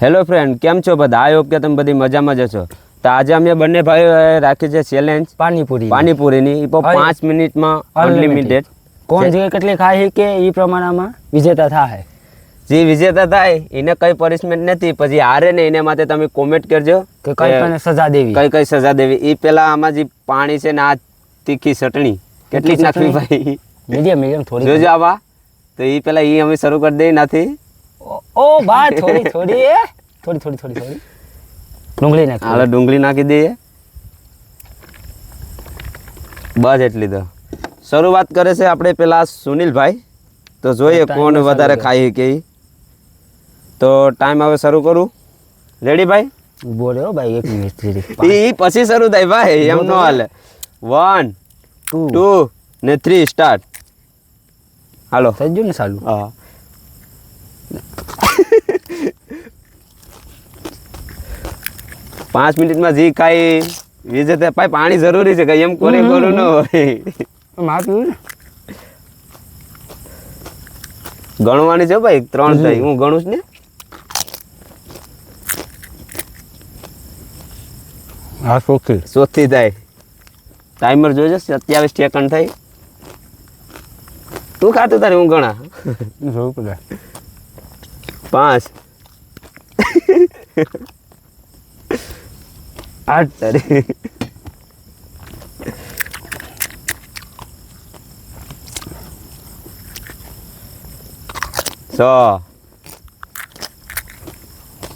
Hello friend કેમ છો બધા? આઈ હોપ કે તમે બધી મજામાં જ છો તો આજે અમે બંને ભાઈઓ રાખી છે ચેલેન્જ પાણીપુરી. પાણીપુરીની. એ પાંચ મિનિટમાં અનલિમિટેડ કોણ જે કેટલી ખાય કે એ પ્રમાણમાં વિજેતા થાય? જે વિજેતા થાય એને કઈ પનિશમેન્ટ નથી. પછી હારે ને એને માટે તમે કોમેન્ટ કરજો. કે કઈ કઈ સજા દેવી. કઈ કઈ સજા દેવી. એ પેલા આમાં જે પાણી છે ને આ તીખી ચટણી. કેટલી નાખવી ભાઈ? મીડિયમ મીડિયમ થોડી જોજો આવા. તો એ પેલા એ અમે શરૂ કરી દઈ નથી ઓ- ઓ બા થોડી થોડી એ થોડી થોડી થોડી થોડી ડુંગળી નાખ હાલો ડુંગળી નાખી દઈએ બસ એટલી તો શરૂઆત કરે છે આપણે પેલા સુનિલભાઈ તો જોઈએ ટાઈમ કોણ શરૂ વધારે કરે. ખાઈ કે ઈ. તો ટાઈમ હવે શરૂ કરું રેડી ભાઈ ઊભો રહ્યો ભાઈ એક મિનિટ સુધી ઈ ઈ પછી શરૂ થાય ભાઈ એમ નો હાલે વન ટુ ટુ ને થ્રી સ્ટાર્ટ હાલો થઈ ગયું ને સાલું હા પાંચ મિનિટમાં જે ખાઈ તે ભાઈ પાણી જરૂરી છે કઈ એમ કોને કરું ન હોય. ગણવાની છે ભાઈ ત્રણ થઈ હું ગણું છું ને? હા સોખી ચોથી થાય. ટાઈમર જોજો સત્યાવીસ સેકન્ડ થઈ તું ખાતું તારે હું ગણા? જોવું પડે પાંચ. આઠ તારી છ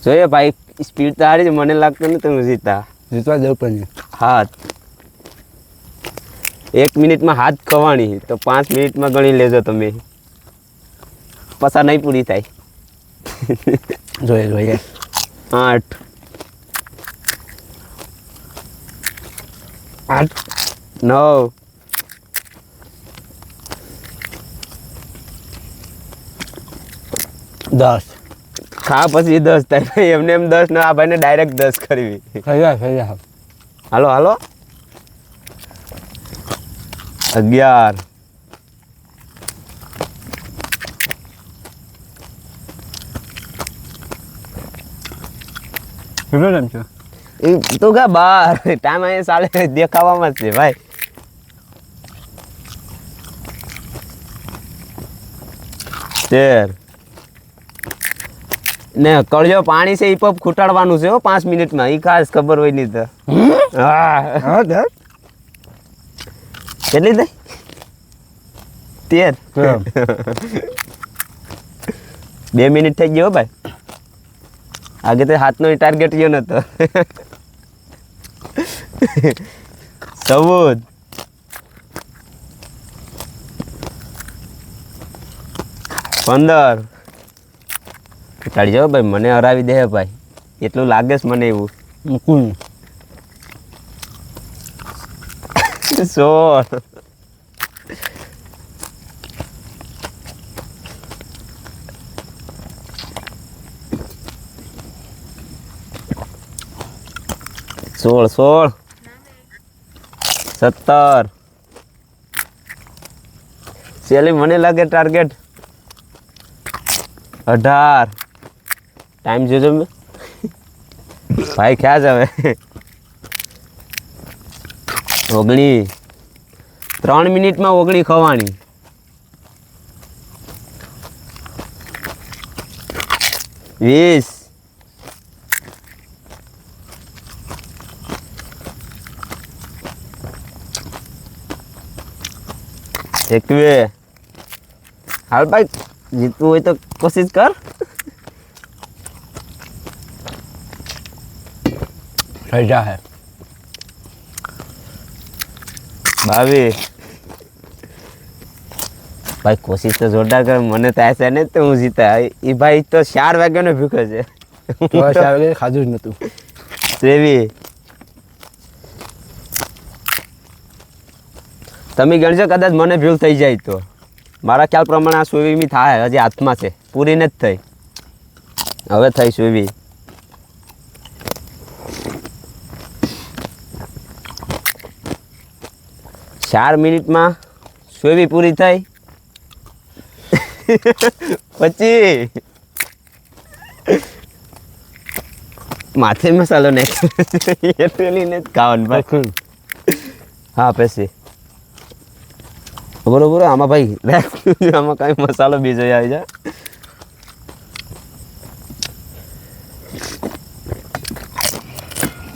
જોઈએ ભાઈ સ્પીડ તો હારી છે મને લાગતું નથી હું જીતા જીતવા દઉં પણ હાથ એક મિનિટમાં હાથ ખવાણી તો પાંચ મિનિટમાં ગણી લેજો તમે પસા નહીં પૂરી થાય જોઈએ જોઈએ આઠ આઠ નવ દસ. હા પછી દસ થાય. એમને એમ દસ ના આ ભાઈને ડાયરેક્ટ દસ કરવી. થઈ જાય થઈ જાય હાલો હાલો. અગિયાર. કેટલો ટાઈમ છે એ તો કા બાર. ટાઈમ અહીંયા સાલે દેખાવામાં જ છે ભાઈ. તેર ને કળજો પાણી છે એ પપ ખૂટાડવાનું છે હો પાંચ મિનિટમાં. એ ખાસ ખબર હોય નહીં તો. હા. કેટલી થઈ તેર. બે મિનિટ થઈ ગયો હો ભાઈ. આગે તો હાથનો ટાર્ગેટ ગયો નતો. ચૌદ પંદર. ચાલી જાઓ ભાઈ મને હરાવી દે ભાઈ. એટલું લાગે છે મને એવું. મૂકું સોળ. સોળ સોળ. સત્તર સેલી મને લાગે ટાર્ગેટ અઢાર ટાઈમ જોજો મેં ભાઈ ક્યાં જ હવે ઓગણી ત્રણ મિનિટમાં ઓગણી ખવાની વીસ એકવીસ હાલ ભાઈ જીતવું હોય તો કોશિશ કર. થઈ જા હે. ભાવી ભાઈ કોશિશ તો જોરદાર કર. મને થાય છે ને તો હું જીતા એ ભાઈ તો ચાર વાગ્યાનો ભૂખે છે. ચાર આવે ખાધું જ નતું. ત્રેવીસ તમે ગણજો કદાચ મને ભૂલ થઈ જાય તો. મારા ખ્યાલ પ્રમાણે આ સુવીમી થાય હજી હાથમાં છે. પૂરી જ થઈ. હવે થઈ સુવી ચાર મિનિટમાં સુવી પૂરી થઈ. પછી માથે મસાલો નહીં એટલે ખાવાનું હા પછી. બરોબર આમાં ભાઈ રાખ આમાં કાંઈ મસાલો બીજો આવી જાય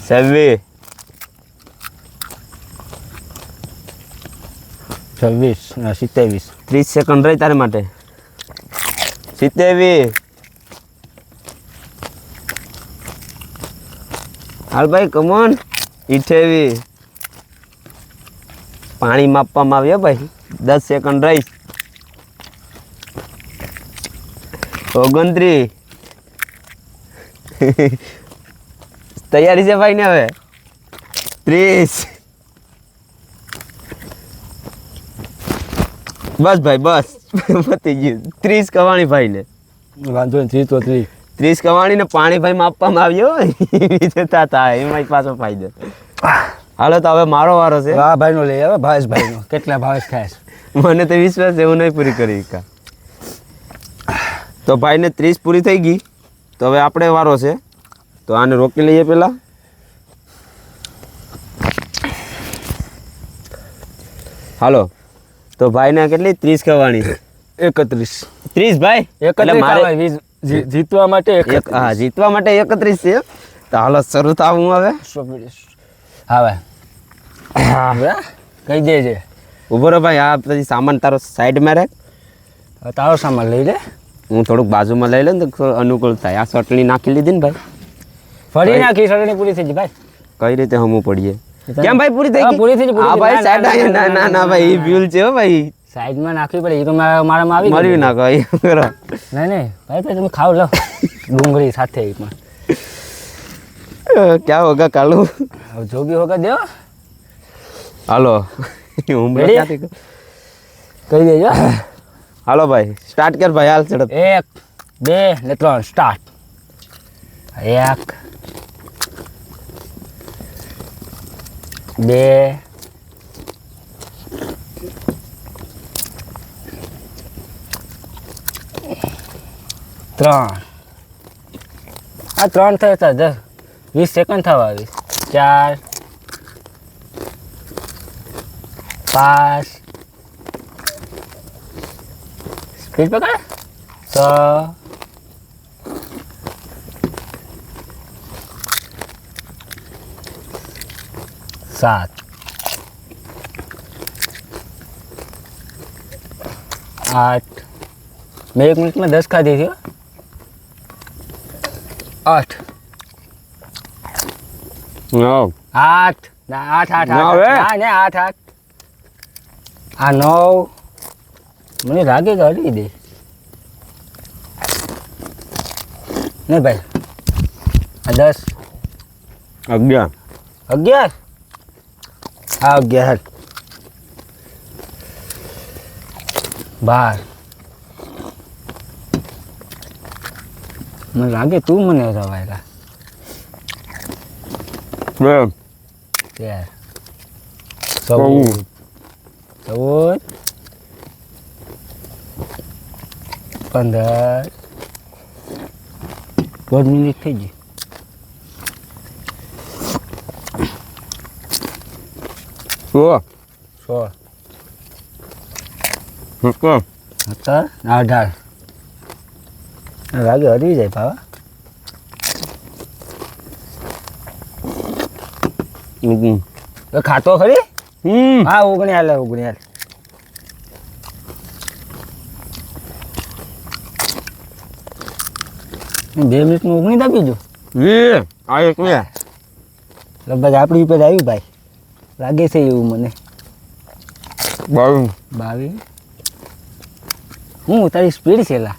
સવી છવ્વીસ સિત્તેવીસ. ત્રીસ સેકન્ડ રહી તારે માટે. સિત્તેવી હાલ ભાઈ કમોન ઇઠેવી પાણી માપવામાં આવ્યો ભાઈ. દસ સેકન્ડ રહીશ ઓગણત્રીસ. તૈયારી છે ભાઈ ને હવે? ત્રીસ. બસ ભાઈ બસ. પતી ગયું. ત્રીસ કવાણી ભાઈ ને. વાંધો નહીં ત્રીસ તો ત્રીસ. ત્રીસ કવાણી ને પાણી ભાઈ આપવામાં આવ્યો જતા થાય એમાં પાછો ફાયદો. હાલો તો હવે મારો વારો છે. હા ભાઈ નો લઈ આવે ભાવેશભાઈનો. કેટલા ભાવેશ ખાય છે? મને તો વિશ્વાસ એવું નહીં પૂરી કરી તો ભાઈને ત્રીસ પૂરી થઈ ગઈ. તો હવે આપણે વારો છે. તો આને રોકી લઈએ પેલા. હાલો. તો ભાઈને કેટલી? ત્રીસ કવાણી એકત્રીસ. ત્રીસ ભાઈ? એકત્રીસ જીતવા માટે હા જીતવા માટે એકત્રીસ છે. તો હાલો શરૂ થાવું હવે. હવે? કહી દેજે. ઊભો રહો ભાઈ આ પછી સામાન તારો સાઈડમાં રાખ. તારો સામાન લઈ લે. હું થોડુંક બાજુમાં લઈ લઉં ને તો અનુકૂળ થાય. આ ચટણી નાખી લીધી ને ભાઈ. ફરી નાખી ચટણી પૂરી થઈ ગઈ ભાઈ. કઈ રીતે હમું પડીએ? કેમ ભાઈ પૂરી થઈ ગઈ? પૂરી થઈ ગઈ, હા ભાઈ સાઈડ ના, ના ના ભાઈ ભૂલ છે હો ભાઈ. સાઈડમાં નાખવી પડે એ તો મારા મારામાં આવી ગયું. નાખો એ કરો નહીં નહીં ભાઈ ભાઈ તમે ખાવ લો. ડુંગળી સાથે એમાં ક્યાં હોગા કાલુ? જો બી હોગા દેવો. હાલો. હું ક્યાંથી કરું? દેજો. હાલો ભાઈ સ્ટાર્ટ કર ભાઈ હાલ ઝડપ. એક બે ને ત્રણ સ્ટાર્ટ એક બે ત્રણ. આ ત્રણ થયા હતા દસ. વીસ સેકન્ડ થવા આવી ચાર પાંચ સ્પીડ પકડ છ સાત આઠ બે એક મિનિટમાં દસ ખાધી છે હો. આઠ આઠ ના આઠ આઠ ના આઠ હવે. ના ને આઠ આઠ આ નવ મને લાગે કે હટી દે. નહીં ભાઈ આ દસ. અગિયાર. અગિયાર? હા અગિયાર. બાર. મને લાગે તું મને રવાયેલા. તેર. ચૌદ. ચૌદ પંદર દોઢ મિનિટ થઈ ગઈ સો સોળ સત્તર અઢાર લાગે હરી જાય ભાવા ખાતો ખરી હમ. હા ઓગણી હાલે ઓગણી હાલ. બે મિનિટમાં ઓગણી દાબી જો આ એક બે. લગભગ આપણી ઉપર આવ્યું ભાઈ. લાગે છે એવું મને. બાવીસ. બાવીસ. હું તારી સ્પીડ છે લા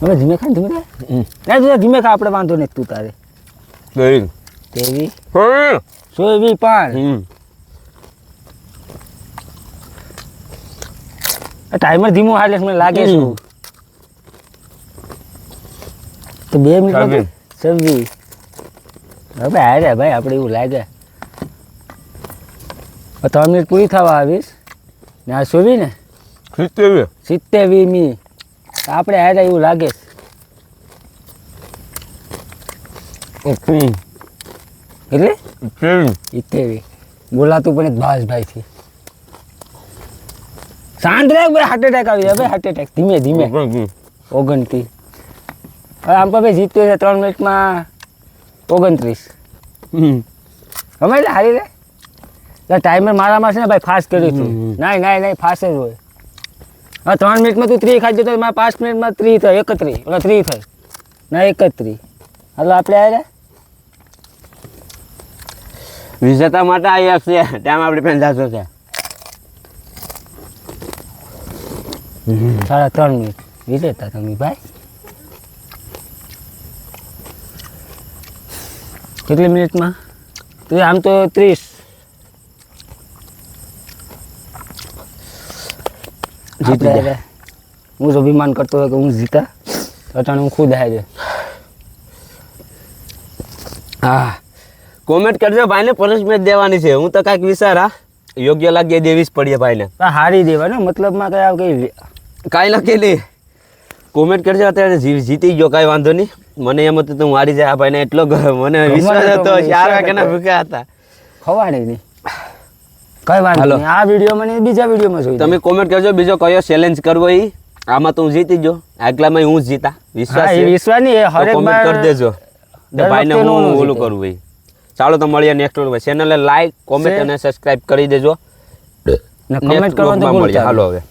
હવે ધીમે ખા ધીમે ખા? ધીમે ખા આપણે વાંધો નહીં તું તારે. તેવી ચોવી પાંચ ટાઈમર ધીમો હાલે મને લાગે છે. તો બે મિનિટ છવ્વીસ હવે હારે ભાઈ આપણે એવું લાગે. ત્રણ મિનિટ પૂરી થવા આવીશ. ને આ સોવી ને? સિત્તેરવી મી આપણે હારે એવું લાગે એટલે. ઇત્તેવી બોલાતું પણ ભાસભાઈથી શાંત રહે ભાઈ હાર્ટ એટેક આવી જાય. ભાઈ હાર્ટ એટેક ધીમે ધીમે. ઓગણતી હવે આમ તો ભાઈ જીત્યો છે ત્રણ મિનિટમાં ઓગણત્રીસ. હમ. ગમે એટલે હારી રે એટલે ટાઈમર મારામાં છે ને ભાઈ ફાસ્ટ કર્યું. હતું ના નાઈ નાય ફાસ્ટ જ હોય. હવે ત્રણ મિનિટમાં તું ત્રી ખાધી તો મારા પાંચ મિનિટમાં ત્રી થાય. એકત્રીસ. એટલે ત્રી થાય. ના એકત્રીસ. હાલો આપણે આવ્યા વિજેતા માટે આવ્યા છે. ટાઈમ આપણે પણ જાતો છે. સાડા ત્રણ મિનિટ. વિજેતા તમે ભાઈ. કેટલી મિનિટમાં? તું આમ તો ત્રીસ. જીતી હું જો અભિમાન કરતો હોય કે હું જીતા અટાણે હું ખુદ હારે હા. કોમેન્ટ કરજો ભાઈને પનિશમેન્ટ દેવાની છે. હું તો કાંઈક વિચાર હા? યોગ્ય લાગે દેવી જ પડીએ ભાઈને. હારી દેવાનો મતલબમાં આવું કઈ કાંઈ લખી નહીં. કોમેન્ટ કરજો અત્યારે જીતી ગયો કાંઈ વાંધો નહીં. મને એમ હતું હું હારી જાય. આ ભાઈને એટલો મને વિશ્વાસ હતો ચાર વાગ્યાના ભૂખ્યા હતા. ખવાડે નહીં. કઈ વાંધો. નહીં. આ વિડીયોમાં મને બીજા વિડીયોમાં જોઈ તમે કોમેન્ટ કરજો બીજો કયો ચેલેન્જ કરવો એ આમાં તો હું જીતી ગયો. આગલામાં હું જ જીતા. વિશ્વાસ એ વિશ્વાસ નહીં હરેક કરી દેજો. ભાઈને હું ઓલું. કરવું ભાઈ ચાલો તો મળીએ નેક્સ્ટ ચેનલને લાઈક કોમેન્ટ. અને સબસ્ક્રાઇબ કરી દેજો. કમેન્ટ કરવાનું ભૂલતા હાલો હવે.